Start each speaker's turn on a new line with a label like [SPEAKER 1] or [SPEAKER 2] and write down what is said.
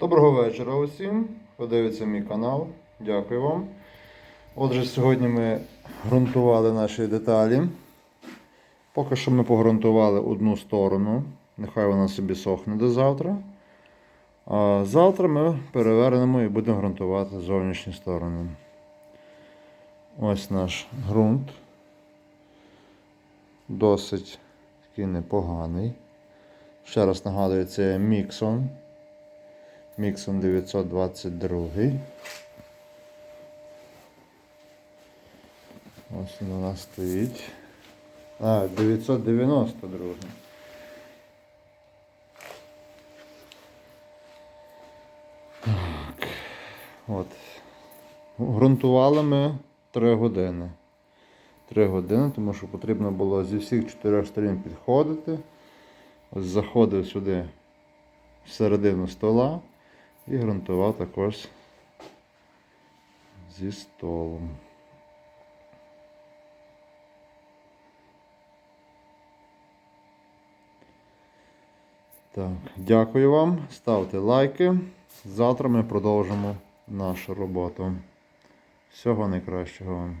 [SPEAKER 1] Доброго вечора усім, хто дивиться мій канал. Дякую вам. Отже, сьогодні ми ґрунтували наші деталі. Поки що ми погрунтували одну сторону. Нехай вона собі сохне до завтра. А завтра ми перевернемо і будемо ґрунтувати зовнішні сторони. Ось наш ґрунт. Досить такий непоганий. Ще раз нагадую, це Міксон. Міксон 922. Ось він у нас стоїть. А, 992. Так. От. Грунтували ми 3 години. 3 години, тому що потрібно було зі всіх чотирьох сторін підходити. Ось заходив сюди всередину стола і ґрунтував також зі столом. Так, дякую вам. Ставте лайки. Завтра ми продовжимо нашу роботу. Всього найкращого вам.